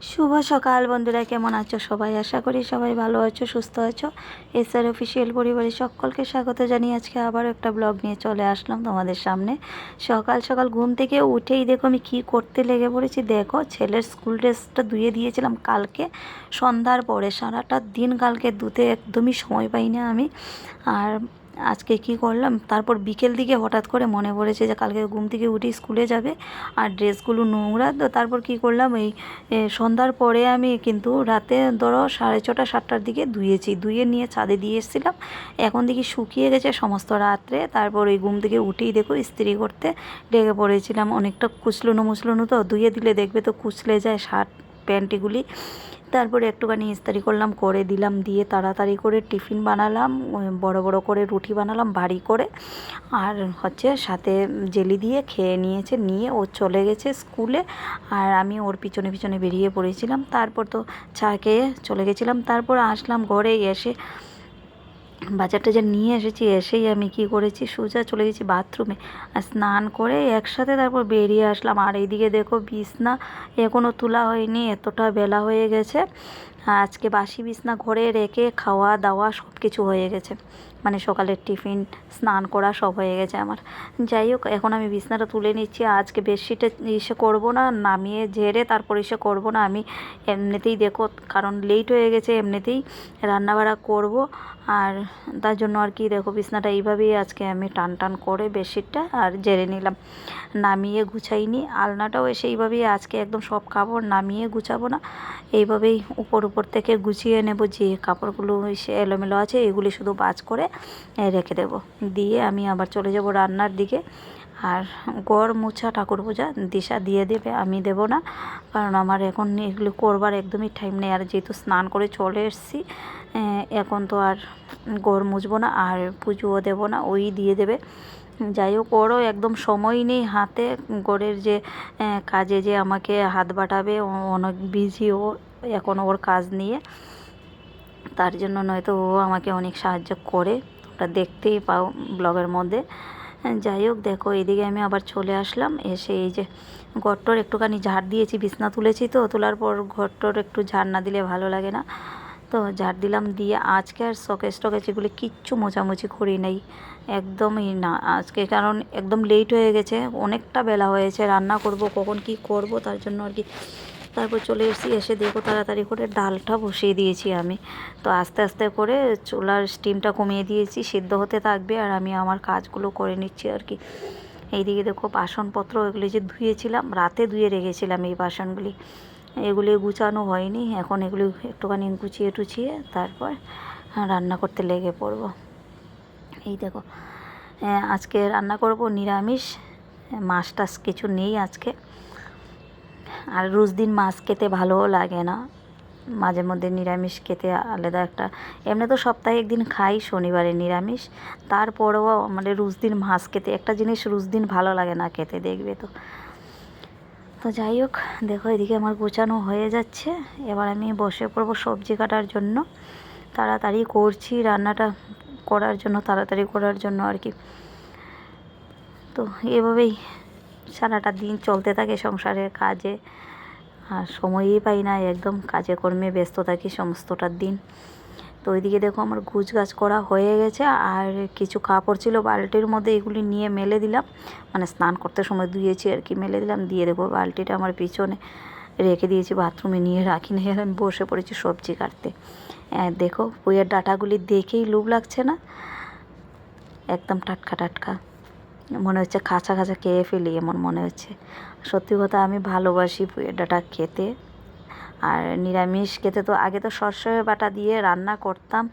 শুভ সকাল বন্ধুরা, কেমন আছো সবাই? আশা করি সবাই ভালো আছো, সুস্থ আছো। এসআর অফিসিয়াল পরিবারের সকলকে স্বাগত জানিয়ে আজকে আবারও একটা ব্লগ নিয়ে চলে আসলাম তোমাদের সামনে। সকাল সকাল ঘুম থেকে উঠেই দেখো আমি কি করতে লেগে পড়েছি। দেখো, ছেলের স্কুল ড্রেসটা ধুয়ে দিয়েছিলাম কালকে। সন্ধ্যার পরে সারাটা দিন কালকে ধুতে একদমই সময় পাই না আমি। আর আজকে কি করলাম? তারপর বিকেল দিকে হঠাৎ করে মনে পড়েছে যে কালকে ঘুম থেকে উঠে স্কুলে যাবে আর ড্রেসগুলো নোংরা। তো তারপর কি করলাম? এই সন্ধ্যার পরে আমি কিন্তু রাতে ধরো সাড়ে ছটা, সাতটার দিকে ধুয়েছি। ধুয়ে নিয়ে ছাদে দিয়ে এসেছিলাম। এখন দেখি শুকিয়ে গেছে সমস্ত রাত্রে। তারপর ওই ঘুম থেকে উঠেই দেখো ইস্ত্রি করতে লেগে পড়েছিলাম। অনেকটা কুচলুনো মুচলুনো তো, ধুয়ে দিলে দেখবে তো কুচলে যায় শার্ট প্যান্ট এগুলি তারপরে একটুখানি ইস্তারি করলাম, করে দিলাম, দিয়ে তাড়াতাড়ি করে টিফিন বানালাম বড় বড় করে রুটি বানালাম, বাড়ি করে। আর হচ্ছে সাথে জেলি দিয়ে খেয়ে নিয়েছে, নিয়ে ও চলে গেছে স্কুলে। আর আমি ওর পিছনে পিছনে বেরিয়ে পড়েছিলাম। তারপর তো চা খেয়ে চলে গেছিলাম। তারপর আসলাম ঘরে এসে বাজার টাজার নিয়ে এসেছি, এসেই আমি কি করেছি, সোজা চলে গেছি বাথরুমে। আর স্নান করে একসাথে তারপর বেরিয়ে আসলাম। আর এইদিকে দেখো বিছনা এখনও তোলা হয়নি, এতটা বেলা হয়ে গেছে। আজকে বাসি বিছনা ঘরে রেখে খাওয়া দাওয়া সব কিছু হয়ে গেছে। মানে সকালের টিফিন, স্নান করা সব হয়ে গেছে আমার। যাই হোক, এখন আমি বিছনাটা তুলে নিচ্ছি। আজকে বেডশিটে ইসে করব না, নামিয়ে ঝেড়ে তারপর ইসে করব না। আমি এমনিতেই দেখো, কারণ লেট হয়ে গেছে, এমনিতেই রান্নাবাড়া করব। আর তার জন্য আর কি, দেখো বিছনাটা এইভাবেই আজকে আমি টান টান করে বেডশিটটা আর জেরে নিলাম। নামিয়ে গুছাইনি, আলনাটাও এসে এইভাবেই আজকে একদম সব কাপড় নামিয়ে গুছাবো না, এইভাবেই উপর উপর থেকে গুছিয়ে নেব, যে কাপড়গুলো এলোমেলো আছে এগুলি শুধু বাজ করে রেখে দেব। দিয়ে আমি আবার চলে যাব রান্নার দিকে। আর গড় মোছা ঠাকুর পূজা, দিশা দিয়ে দেবে, আমি দেব না। কারণ আমার এখন এগুলো করবার একদমই টাইম নেই। আর যেহেতু স্নান করে চলে এসেছি এখন তো আর গড় মুছবো না, আর পুজোও দেবো না, ওই দিয়ে দেবে। যাই হোক, ওরও একদম সময় নেই হাতে। গড়ের যে কাজে যে আমাকে হাত বাটাবে অনেক বিজি ও এখন ওর কাজ নিয়ে। তার জন্য নয়তো ও আমাকে অনেক সাহায্য করে। তোমরা দেখতেই পাও ব্লগের মধ্যে। যাই হোক, দেখো, এদিকে আমি আবার চলে আসলাম। এসে এই যে ঘরটর একটুখানি ঝাড় দিয়েছি, বিছনা তুলেছি তো, তোলার পর ঘরটর একটু ঝাড় না দিলে ভালো লাগে না। তো ঝাড় দিলাম দিয়ে আজকে আর শকেস টকেস এগুলি কিচ্ছু মোছামুছি করি নাই। একদমই না, আজকে কারণ একদম লেট হয়ে গেছে, অনেকটা বেলা হয়েছে, রান্না করব, কখন কি করব, তার জন্য আর কি তারপর চলে এসেছি, এসে দেখো তাড়াতাড়ি করে ডালটা বসিয়ে দিয়েছি আমি। তো আস্তে আস্তে করে চুলার স্টিমটা কমিয়ে দিয়েছি, সিদ্ধ হতে থাকবে আর আমি আমার কাজগুলো করে নিচ্ছি আর কি। এইদিকে দেখো বাসনপত্র এগুলি যে ধুয়েছিলাম, রাতে ধুয়ে রেখেছিলাম এই বাসনগুলি। এগুলি গুছানো হয়নি, এখন এগুলি একটুখানি গুছিয়ে টুছিয়ে তারপর রান্না করতে লেগে পড়ব। এই দেখো আজকে রান্না করব নিরামিষ, মাছ টাছ কিছু নেই আজকে। আর রোজ দিন মাছ খেতে ভালোও লাগে না। মাঝে মধ্যে নিরামিষ খেতে আলাদা একটা। এমনি তো সপ্তাহে একদিন খাই, শনিবারে নিরামিষ। তারপরেও মানে রোজ দিন মাছ খেতে, একটা জিনিস রোজ দিন ভালো লাগে না খেতে, দেখবে তো। তো যাই হোক, দেখো এদিকে আমার গোছানো হয়ে যাচ্ছে। এবার আমি বসে পড়ব সবজি কাটার জন্য। তাড়াতাড়ি করছি রান্নাটা করার জন্য, তাড়াতাড়ি করার জন্য আর কি। তো এভাবেই সারাটা দিন চলতে থাকে সংসারের কাজে। আর সময়ই পাই না, একদম কাজে কর্মে ব্যস্ত থাকি সমস্তটার দিন। তো ওইদিকে দেখো আমার গুছ গাছ করা হয়ে গেছে, আর কিছু কাপড় ছিল বালতির মধ্যে এগুলি নিয়ে মেলে দিলাম। মানে স্নান করতে সময় ধুয়েছি আর কি, মেলে দিলাম। দিয়ে দেখো বালতিটা আমার পিছনে রেখে দিয়েছি, বাথরুমে নিয়ে রাখি নিয়ে আমি বসে পড়েছি সবজি কাটতে। দেখো বইয়ের ডাটাগুলি দেখেই লোভ লাগছে না? একদম টাটকা টাটকা। মনে হচ্ছে খাঁচা খাঁচা খেয়ে ফেলি, এমন মনে হচ্ছে। সত্যি কথা আমি ভালোবাসি ডাঁটা খেতে। আর নিরামিষ খেতে তো আগে তো সর্ষে বাটা দিয়ে রান্না করতাম,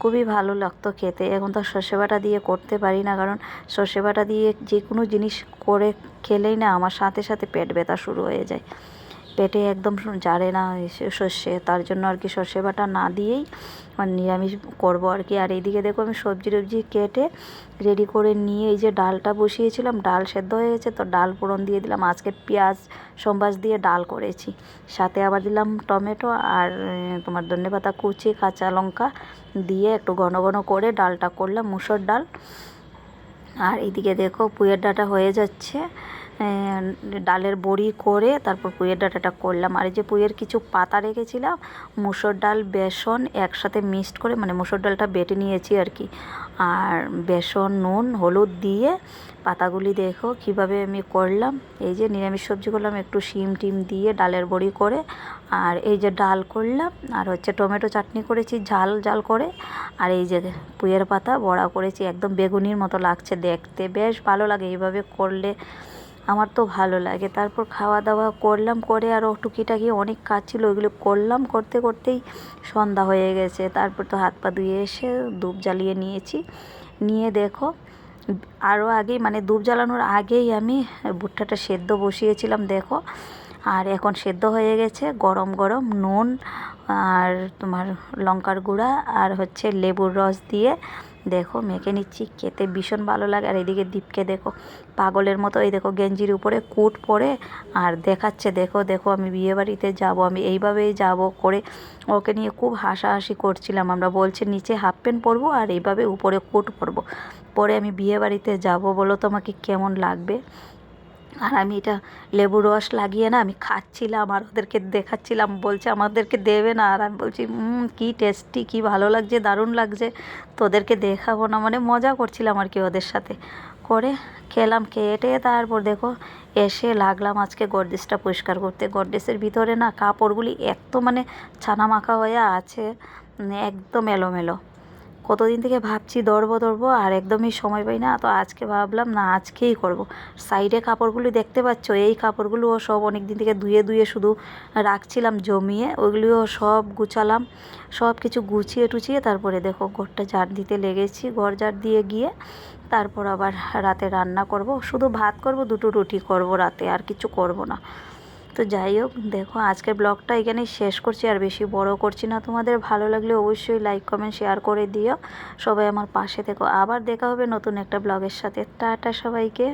খুবই ভালো লাগতো খেতে। এখন তো সর্ষে বাটা দিয়ে করতে পারি না, কারণ সর্ষে বাটা দিয়ে যে কোনো জিনিস করে খেলেই না আমার সাথে সাথে পেট ব্যথা শুরু হয়ে যায়। পেটে একদম জারে না সর্ষে, তার জন্য আর কি সর্ষে বাটা না দিয়েই মানে নিরামিষ করব আর কি। আর এইদিকে দেখো আমি সবজি টবজি কেটে রেডি করে নিয়ে এই যে ডালটা বসিয়েছিলাম, ডাল সেদ্ধ হয়ে গেছে, তো ডাল ফোড়ন দিয়ে দিলাম। আজকে পেঁয়াজ, সম্বাস দিয়ে ডাল করেছি। সাথে আবার দিলাম টমেটো আর তোমার ধনেপাতা কুচি, কাঁচা লঙ্কা দিয়ে একটু ঘন ঘন করে ডালটা করলাম, মুসুর ডাল। আর এইদিকে দেখো পুয়ের ডাটা হয়ে যাচ্ছে। ডালের বড়ি করে তারপর পুঁইয়ের ডাঁটাটা করলাম। আর এই যে পুঁইয়ের কিছু পাতা রেখেছিলাম, মুসুর ডাল, বেসন একসাথে মিক্সড করে মানে মুসুর ডালটা বেটে নিয়েছি আর কি। আর বেসন, নুন, হলুদ দিয়ে পাতাগুলি দেখো কীভাবে আমি করলাম। এই যে নিরামিষ সবজি করলাম একটু শিম টিম দিয়ে ডালের বড়ি করে, আর এই যে ডাল করলাম, আর হচ্ছে টমেটো চাটনি করেছি, ঝাল ঝাল করে। আর এই যে পুঁইয়ের পাতা বড়া করেছি, একদম বেগুনির মতো লাগছে দেখতে, বেশ ভালো লাগে এইভাবে করলে। আমার তো ভালো লাগে। তারপর খাওয়া দাওয়া করলাম, করে আরও টুকিটাকি অনেক কাজ ছিল, ওইগুলো করলাম, করতে করতেই সন্ধ্যা হয়ে গেছে। তারপর তো হাত পা ধুয়ে এসে ধূপ জ্বালিয়ে নিয়েছি। নিয়ে দেখো আরও আগেই মানে ধূপ জ্বালানোর আগেই আমি ভুট্টাটা সেদ্ধ বসিয়েছিলাম, দেখো। আর এখন সেদ্ধ হয়ে গেছে গরম গরম নুন আর তোমার লঙ্কার গুঁড়া আর হচ্ছে লেবুর রস দিয়ে দেখো মেখে নিচ্ছি, খেতে ভীষণ ভালো লাগে। আর এদিকে দীপকে দেখো, পাগলের মতো এই দেখো গেঞ্জির উপরে কুট পরে আর দেখাচ্ছে, দেখো দেখো আমি বিয়েবাড়িতে যাব, আমি এইভাবেই যাব করে ওকে নিয়ে খুব হাসাহাসি করছিলাম। আমরা বলছি, নিচে হাফ প্যান্ট পরবো আর এইভাবে উপরে কোট পরবো। পরে আমি বিয়েবাড়িতে যাব বলো তোমাকে কেমন লাগবে? আর আমি এটা লেবু রস লাগিয়ে না আমি খাচ্ছিলাম আর ওদেরকে দেখাচ্ছিলাম, বলছে আমাদেরকে দেবে না। আর আমি বলছি কী টেস্টি কী ভালো লাগছে, দারুণ লাগছে। তোদেরকে দেখাবো না। মানে মজা করছিলাম আর কি ওদের সাথে। করে খেলাম খেয়ে তারপর দেখো এসে লাগলাম আজকে গডরেজটা পরিষ্কার করতে। গডরেজের ভিতরে না কাপড়গুলি এত মানে ছানা মাখা হয়ে আছে, একদম এলোমেলো। কতদিন থেকে ভাবছি দরবো দরবো আর একদমই সময় পাই না। তো আজকে ভাবলাম, না, আজকেই করব। সাইডে কাপড়গুলি দেখতে পাচ্ছ? এই কাপড়গুলোও সব অনেক দিন থেকে ধুয়ে ধুয়ে শুধু রাখছিলাম জমিয়ে। ওইগুলিও সব গুছালাম, সব কিছু গুছিয়ে টুছিয়ে, তারপরে দেখো ঘরটা ঝাড় দিতে লেগেছি। ঘর ঝাড় দিয়ে গিয়ে তারপর আবার রাতে রান্না করব। শুধু ভাত করব, দুটো রুটি করব রাতে, আর কিছু করব না। তো যাই হোক, দেখো আজকের ব্লগটা এখানেই শেষ করছি। আর বেশি বড় করছি না তোমাদের। ভালো লাগলে অবশ্যই লাইক কমেন্ট শেয়ার করে দিও। সবাই আমার পাশে থেকো। আবার দেখা হবে নতুন একটা ব্লগের সাথে। টাটা সবাইকে।